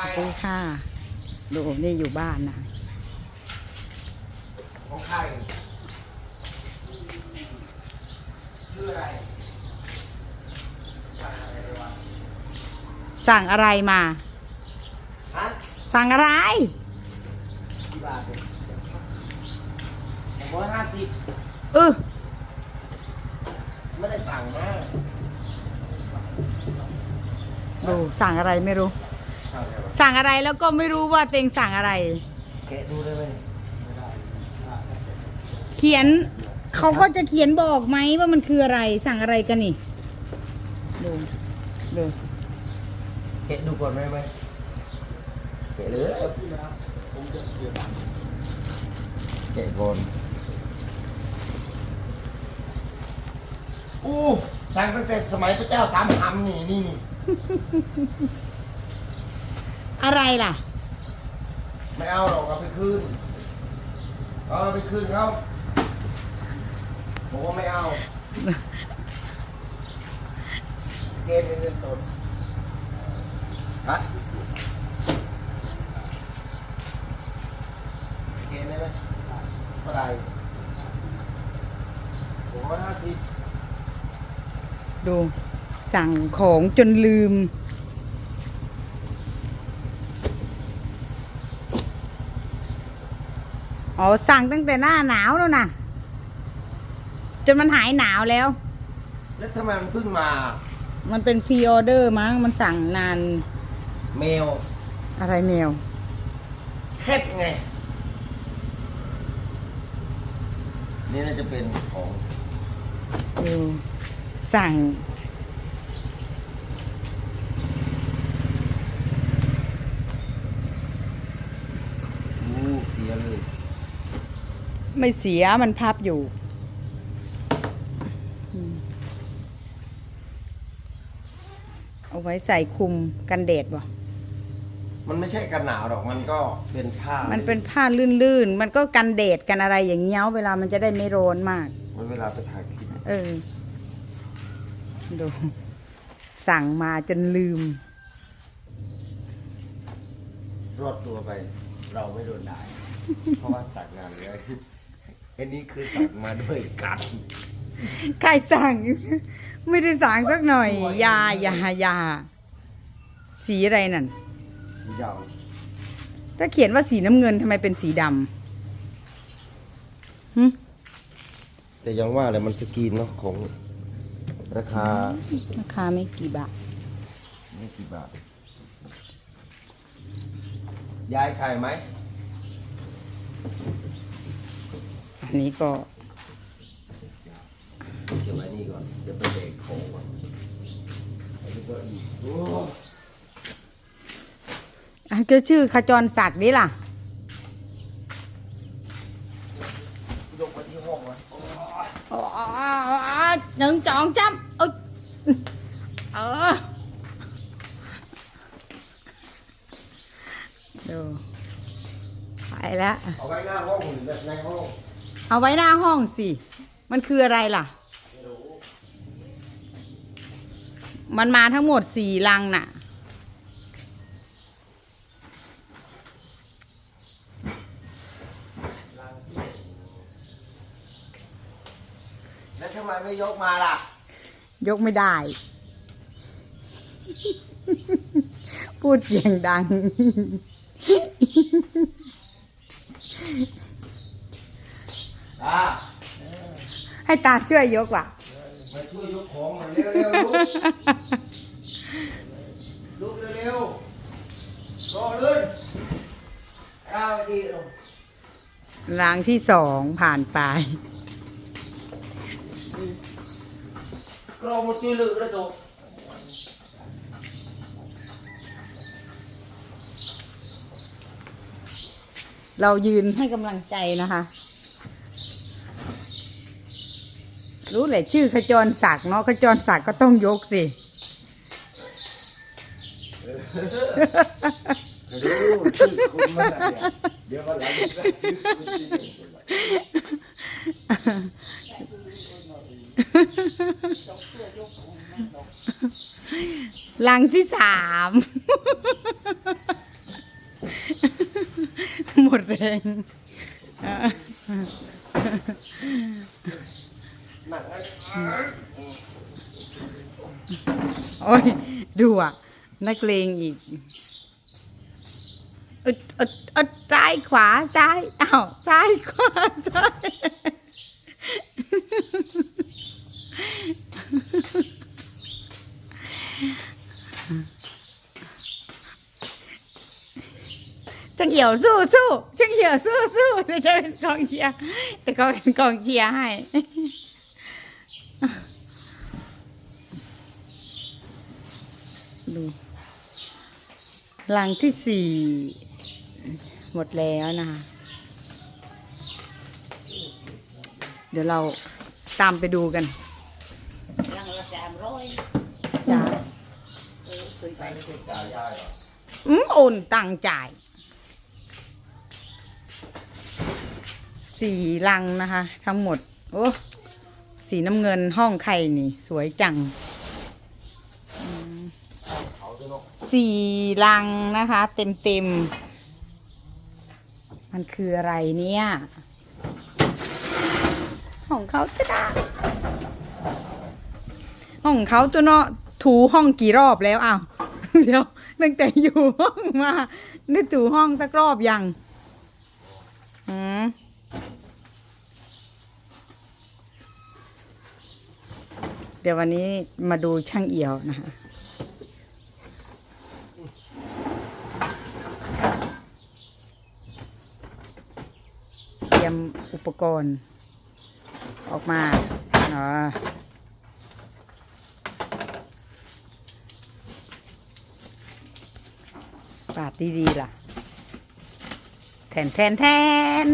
รสวัสดีค่ะ ดูนี่อยู่บ้านนะของใครชื่ออะไรสั่งอะไรไปวะสั่งอะไรมา ฮะสั่งอะไร กี่บาทเนี่ยสองร้อยห้าสิบเออไม่ได้สั่งนะดูสั่งอะไรไม่รู้ สั่งอะไรวะ สั่งอะไรแล้วก็ไม่รู้ว่าเต็งสั่งอะไร แกะดูได้ไหมไม่ได้เขียนเขาก็จะเขียนบอกไหมว่ามันคืออะไร สั่งอะไรกันนี่ดูดูแกะดูก่อนได้ไหมแกะเลยแกะก่อนอู้สั่งตั้งแต่สมัยพระเจ้าสามคำนี่นี่นี่ อะไรล่ะ ไม่เอาหรอกเอาไปคืนเอาไปคืนเขาบอกว่าไม่เอาเกณฑ์เป็นเงินสดฮะเกณฑ์ได้ไหมเท่าไหร่หกร้อยห้าสิบดูสั่งของจนลืม อ๋อสั่งตั้งแต่หน้าหนาวแล้วนะจนมันหายหนาวแล้ว แล้วทำไมมันเพิ่งมา มันเป็นพรีออเดอร์มั้งมันสั่งนานเมลอะไรแมวเทปไง นี่น่าจะเป็นของดูสั่งงูเสียเลย ไม่เสียมันพับอยู่อืมเอาไว้ใส่คลุมกันแดดวะมันไม่ใช่กันหนาวหรอก มันก็เป็นผ้ามัมันเป็นผ้าลื่นๆ มันก็กันแดดกันอะไรอย่างเงี้ยเวลามันจะได้ไม่ร้อนมาก มันเวลาไปถ่ายคลิปเออ ดู สั่งมาจนลืม รอดตัวไป เราไม่โดนด่าเพราะว่าสักงานเลย อันนี้คือสักมาด้วยกันใครสั่ง ไม่ได้สั่งสักหน่อยยายายาสีอะไรนั่น สีดถ้าเขียนว่าสีน้ำเงินทำไมเป็นสีดำหึำแต่ยังว่าเลยมันสกรีนเนาะของราคา ราคาไม่กี่บาท ไม่กี่บาท ยายใส่ไหม อันนี้ก็เก็บไว้นี่ก่อนเดี๋ยวไปเบรกของก่อนอันนี้ก็อีกโอ้อันก็ชื่อขจรศักดิ์นี่ล่ะยกไปที่ห้องวะอ๋อหนึ่งจองจำเอ้ยเออดูไปแล้ว เอาไว้หน้าห้องหรือในห้อง เอาไว้หน้าห้องสิ มันคืออะไรล่ะ มันมาทั้งหมดสี่ลังน่ะ แล้วทำไมไม่ยกมาล่ะ ยกไม่ได้ พูดเสียงดัง อ่าให้ตาช่วยยกว่ะมาช่วยยกของหน่อยเร็วๆลุกลุกเร็วๆรอเลยเอาดีลงรางที่สองผ่านไปกรองมาช่วยลึกแล้วตัวเรายืนให้กำลังใจนะคะ รู้แหละชื่อขจรศักดิ์เนาะขจรศักดิ์ก็ต้องยกสิเดี๋ยวชื่อคุณมาเนี่ยเดี๋ยววันหลังจะชื่อคุณชื่อคุณลังที่สาม หมดแรง โอ้ย ดูอะ นักเลงอีกอึดอึดอึดซ้ายขวาซ้ายอ้าวซ้ายขวาซ้ายจังเหี่ยวสู้สู้จังเหี่ยวสู้สู้เดี๋ยวจะเป็นกองเชียร์เดี๋ยเป็นกองเชียร์ให้ ดู หลังที่สี่หมดแล้วนะคะ เดี๋ยวเราตามไปดูกันลังละสามร้อยจ้าเออเคยไปไม่ใช่จ่ายได้หรออืมโอนตังค์จ่าย สี่ลังนะคะ ทั้งหมด โอ้ สีน้ำเงินห้องใครนี่ สวยจัง เขาจะเนาะ สี่ลังนะคะ เต็มเต็ม มันคืออะไรเนี่ย ของเขาจะได้ห้องเขาจะเนาะถูห้องกี่รอบแล้วอ้าวเดี๋ยวตั้งแต่อยู่ห้องมาได้ถูห้องสักรอบยังอืมเดี๋ยววันนี้มาดูช่างเอี่ยวนะคะ เตรียม อุปกรณ์ ออกมาอ๋อปาดดีๆล่ะ แทนแทนแทน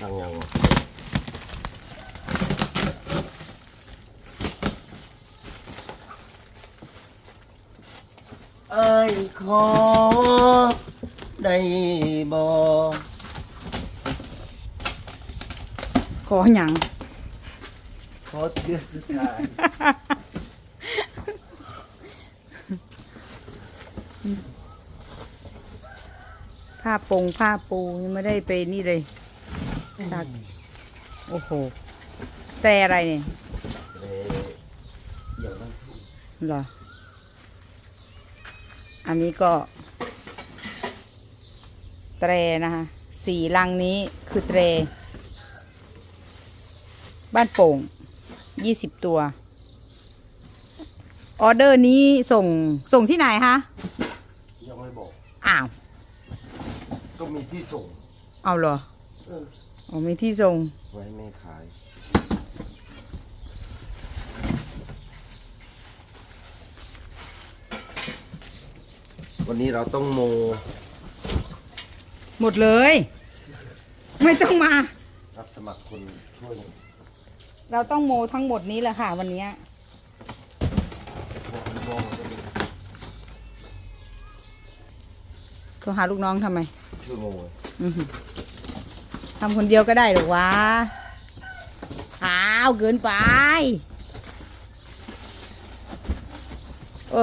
ทางยังวะไอ้ายขอ ได้บ่ขอหยังขอเทือสุดท้ายผ้าปงผ้าปูยังไม่ได้ไปนี่เลยซักโอ้โหแต่อะไรเนี่ยเลยเดี๋ยวมันเหรออันนี้ก็เตรนะคะสีลังนี้คือเตร บ้านโป่งยี่สิบตัว ออเดอร์นี้ส่งส่งที่ไหนคะยังไม่บอก อ้าว ก็มีที่ส่งเอาเหรอเอออ๋อมีที่ส่ง ไว้ไม่ขาย วันนี้เราต้องโม หมดเลย ไม่ต้องมา รับสมัครคนช่วย เราต้องโมทั้งหมดนี้แหละค่ะ วันเนี้ยบอกลูกน้องเราจะโทรหาลูกน้องทำไม ช่วยโมอื้อหือทำคนเดียวก็ได้หรอวะอ้าวเกินไป โอ้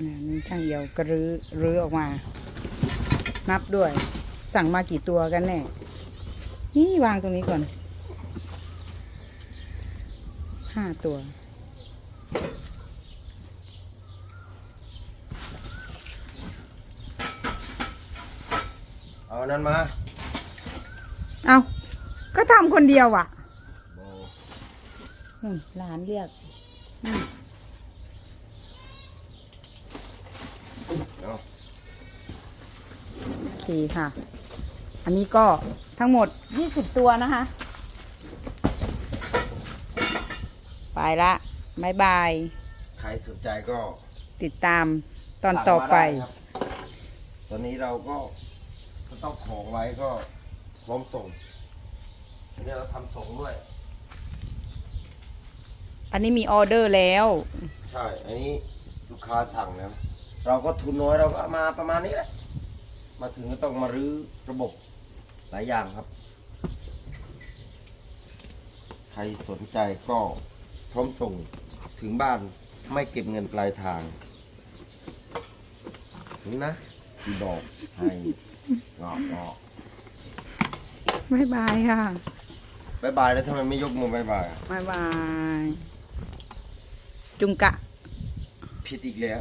นี่ยนี่ช่างเหี่ยวก็รื้อรื้อออกมา นับด้วย สั่งมากี่ตัวกันแน่ นี่วางตรงนี้ก่อนห้าตัว เอาอันนั้นมาเอาก็ทำคนเดียวอะโมอืมหลานเรียกเอา โอเคค่ะ อันนี้ก็ทั้งหมด 20 ตัวนะคะ ไปละบายบาย ใครสนใจก็ติดตามตอนต่อไป สั่งมาด้ครับตอนนี้เราก็ก็ต้องของไว้ก็พร้อมส่งอันนี้เราทำส่งด้วย อันนี้มีออเดอร์แล้ว ใช่ อันนี้ลูกค้าสั่งแล้ว เราก็ทุนน้อยเราก็เอามาประมาณนี้แหละ มาถึงก็ต้องมารื้อระบบหลายอย่างครับ ใครสนใจก็พร้อมส่งถึงบ้านไม่เก็บเงินปลายทางถึงนะที่บอกให้งอกงอกบายบายค่ะบายบายแล้วทำไมไม่ยกมือบายบายอะบายบาย จุงกะ ผิดอีกแล้ว